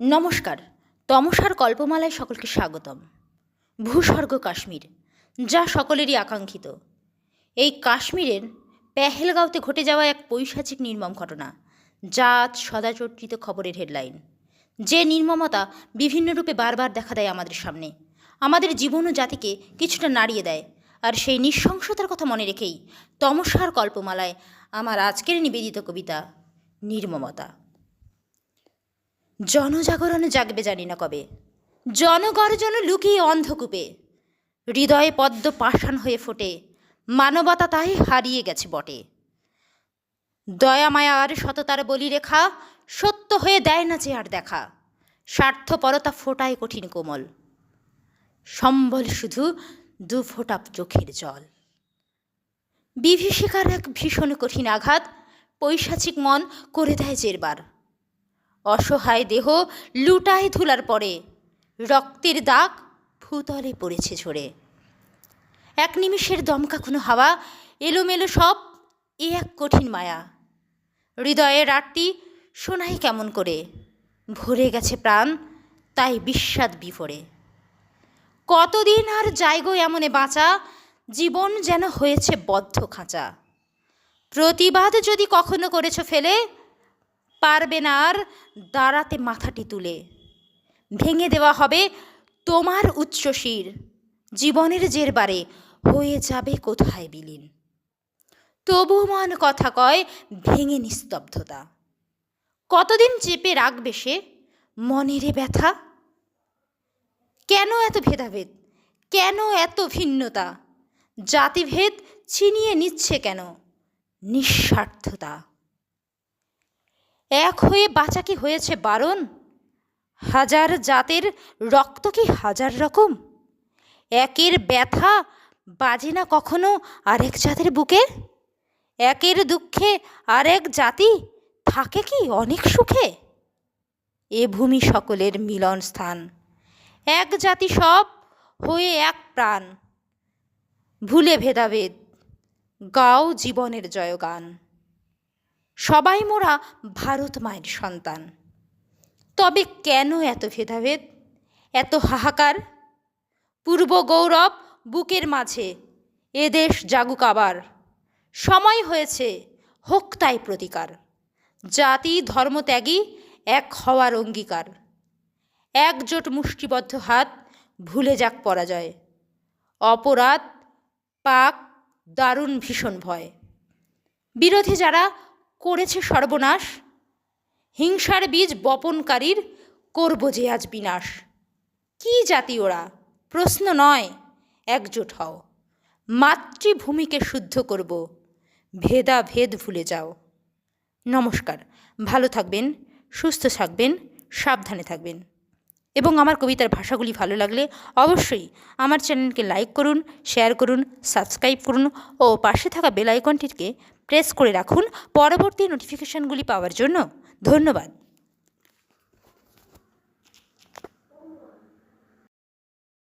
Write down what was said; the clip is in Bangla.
নমস্কার, তমসার কল্পমালায় সকলকে স্বাগতম। ভূস্বর্গ কাশ্মীর, যা সকলেরই আকাঙ্ক্ষিত। এই কাশ্মীরের পেহেলগাঁওতে ঘটে যাওয়া এক পৈশাচিক নির্মম ঘটনা, যা আজ সদাচর্চিত খবরের হেডলাইন। যে নির্মমতা বিভিন্ন রূপে বারবার দেখা দেয় আমাদের সামনে, আমাদের জীবন ও জাতিকে কিছুটা নাড়িয়ে দেয়, আর সেই নিঃশংসতার কথা মনে রেখেই তমসার কল্পমালায় আমার আজকের নিবেদিত কবিতা, নির্মমতা। জনজাগরণে জাগবে জানি না কবে। জনগর্জন লুকিয়ে অন্ধকূপে। হৃদয়ে পদ্ম পাষাণ হয়ে ফোটে। মানবতা তাই হারিয়ে গেছে বটে। দয়া মায়া আর সততার বলি রেখা সত্য হয়ে দেয় না যে আর দেখা। স্বার্থপরতা ফোটায় কঠিন কোমল। সম্বল শুধু দু ফোঁটা চোখের জল। বিভীষিকার এক ভীষণ কঠিন আঘাত পৈশাচিক মন করে দেয় জেরবার। অসহায় দেহ লুটায় ধুলার পরে। রক্তের দাগ ভূতলে পড়েছে ঝরে। এক নিমিষের দমকা কোনো হাওয়া, এলোমেলো সব এ এক কঠিন মায়া। হৃদয়ের রাতটি শোনাই কেমন করে? ভরে গেছে প্রাণ, তাই বিস্বাদ বিফরে কতদিন আর যাইগো এমনে বাঁচা, জীবন যেন হয়েছে বদ্ধ খাঁচা। প্রতিবাদ যদি কখনো করেছ ফেলে পারবে না আর দাঁড়াতে মাথাটি তুলে। ভেঙে দেওয়া হবে তোমার উচ্চশির জীবনের জেরবারে হয়ে যাবে কোথায় বিলীন? তবু মন কথা কয় ভেঙে নিস্তব্ধতা। কতদিন চেপে রাখবে সে মনেরে ব্যথা? কেন এত ভেদাভেদ? কেন এত ভিন্নতা? জাতিভেদ ছিনিয়ে নিচ্ছে কেন নিঃস্বার্থতা? এক হয়ে বাঁচা কি হয়েছে, বারণ? হাজার জাতের রক্ত কি হাজার রকম? একের ব্যথা বাজে না কখনো আরেক জাতের বুকে? একের দুঃখে আরেক জাতি থাকে কি অনেক সুখে? এ ভূমি সকলের মিলন স্থান। এক জাতি সব হয়ে এক প্রাণ। ভুলে ভেদাভেদ, গাও জীবনের জয়গান। সবাই মোরা ভারত মায়ের সন্তান। তবে কেন এত ভেদাভেদ? এত হাহাকার? পূর্ব গৌরব বুকের মাঝে এদেশ জাগুক আবার। সময় হয়েছে, হোক তাই প্রতিকার। জাতি ধর্মত্যাগী এক হওয়ার অঙ্গীকার। একজোট মুষ্টিবদ্ধ হাত, ভুলে যাক পরাজয়। অপরাধ, পাক, দারুণ ভীষণ ভয়। বিরোধী যারা করেছে সর্বনাশ। হিংসার বীজ বপনকারীর করব যে আজ বিনাশ। কি জাতি ওরা? প্রশ্ন নয়, একজোট হও। মাতৃভূমিকে শুদ্ধ করব ভেদা ভেদ ভুলে যাও। নমস্কার, ভালো থাকবেন, সুস্থ থাকবেন, সাবধানে থাকবেন। এবং আমার কবিতার ভাষাগুলি ভালো লাগলে অবশ্যই আমার চ্যানেলকে লাইক করুন, শেয়ার করুন, সাবস্ক্রাইব করুন ও পাশে থাকা বেল আইকনটিকে প্রেস করে রাখুন। পরবর্তী নোটিফিকেশানগুলি পাওয়ার জন্য ধন্যবাদ।